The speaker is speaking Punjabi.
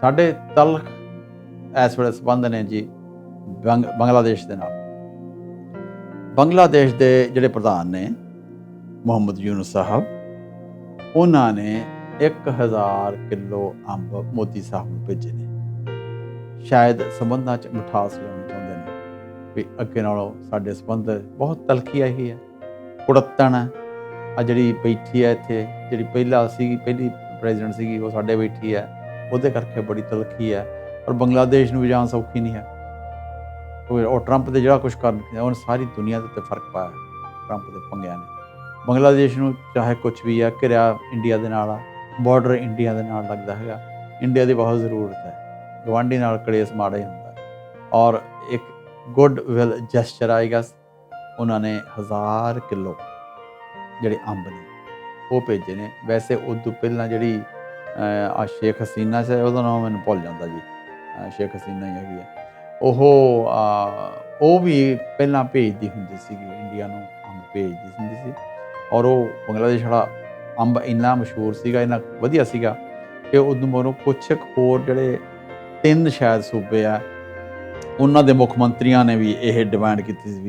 ਸਾਡੇ ਤਲਖ ਇਸ ਵੇਲੇ ਸੰਬੰਧ ਨੇ ਜੀ ਬੰਗ- ਬੰਗਲਾਦੇਸ਼ ਦੇ ਨਾਲ। ਬੰਗਲਾਦੇਸ਼ ਦੇ ਜਿਹੜੇ ਪ੍ਰਧਾਨ ਨੇ, ਮੁਹੰਮਦ ਯੂਨਸ ਸਾਹਿਬ, ਉਹਨਾਂ ਨੇ 1000 ਕਿਲੋ ਅੰਬ ਮੋਦੀ ਸਾਹਿਬ ਨੂੰ ਭੇਜੇ ਨੇ। ਸ਼ਾਇਦ ਸੰਬੰਧਾਂ 'ਚ ਮਿਠਾਸ ਲਿਆਉਣੀ ਚਾਹੁੰਦੇ ਨੇ। ਵੀ ਅੱਗੇ ਨਾਲੋਂ ਸਾਡੇ ਸੰਬੰਧ ਬਹੁਤ ਤਲਖੀ ਆਹੀ ਹੈ, ਕੁੜੱਤਣ ਆ ਜਿਹੜੀ ਬੈਠੀ ਹੈ ਇੱਥੇ, ਜਿਹੜੀ ਪਹਿਲਾ ਸੀ ਪਹਿਲੀ ਪ੍ਰੈਜ਼ੀਡੈਂਟ ਸੀਗੀ, ਉਹ ਸਾਡੇ ਬੈਠੀ ਹੈ। ਉਹਦੇ ਕਰਕੇ ਬੜੀ ਤਲਖੀ ਹੈ ਔਰ ਬੰਗਲਾਦੇਸ਼ ਨੂੰ ਵੀ ਜਾਣ ਸੌਖੀ ਨਹੀਂ ਹੈ। ਉਹ ਟਰੰਪ ਦੇ ਜਿਹੜਾ ਕੁਝ ਕਰਨ ਉਹਨੇ ਸਾਰੀ ਦੁਨੀਆ ਦੇ ਉੱਤੇ ਫ਼ਰਕ ਪਾਇਆ ਟਰੰਪ ਦੇ ਪੰਗਿਆਂ ਨੇ। ਬੰਗਲਾਦੇਸ਼ ਨੂੰ ਚਾਹੇ ਕੁਝ ਵੀ ਆ ਘਿਰਿਆ ਇੰਡੀਆ ਦੇ ਨਾਲ ਆ ਬਾਰਡਰ ਇੰਡੀਆ ਦੇ ਨਾਲ ਲੱਗਦਾ ਹੈਗਾ। ਇੰਡੀਆ ਦੀ ਬਹੁਤ ਜ਼ਰੂਰਤ ਹੈ ਗਵਾਂਢੀ ਨਾਲ ਕਲੇਸ਼ ਮਾੜਾ ਹੀ ਹੁੰਦਾ ਔਰ ਇੱਕ ਗੁੱਡ ਵਿਲ ਜੈਸਚਰ ਆਏਗਾ ਉਹਨਾਂ ਨੇ ਹਜ਼ਾਰ ਕਿਲੋ ਜਿਹੜੇ ਅੰਬ ਨੇ, ਉਹ ਭੇਜੇ ਨੇ। ਵੈਸੇ ਉਹ ਤੋਂ ਪਹਿਲਾਂ ਜਿਹੜੀ ਆ ਸ਼ੇਖ ਹਸੀਨਾ ਸੀ ਉਹਦਾ ਨਾਮ ਮੈਨੂੰ ਭੁੱਲ ਜਾਂਦਾ ਜੀ। ਸ਼ੇਖ ਹਸੀਨਾ ਹੀ ਹੈਗੀ ਹੈ ਉਹ ਉਹ ਵੀ ਪਹਿਲਾਂ ਭੇਜਦੀ ਹੁੰਦੀ ਸੀਗੀ, ਇੰਡੀਆ ਨੂੰ ਅੰਬ ਭੇਜਦੀ ਹੁੰਦੀ ਸੀ। ਔਰ ਉਹ ਬੰਗਲਾਦੇਸ਼ ਵਾਲਾ ਅੰਬ ਇੰਨਾ ਮਸ਼ਹੂਰ ਸੀਗਾ, ਇੰਨਾ ਵਧੀਆ ਸੀਗਾ ਕਿ ਉਦੋਂ ਮਗਰੋਂ ਕੁਛ ਕੁ ਹੋਰ ਜਿਹੜੇ ਤਿੰਨ ਸ਼ਾਇਦ ਸੂਬੇ ਆ, ਉਹਨਾਂ ਦੇ ਮੁੱਖ ਮੰਤਰੀਆਂ ਨੇ ਵੀ ਇਹ ਡਿਮਾਂਡ ਕੀਤੀ ਸੀ ਵੀ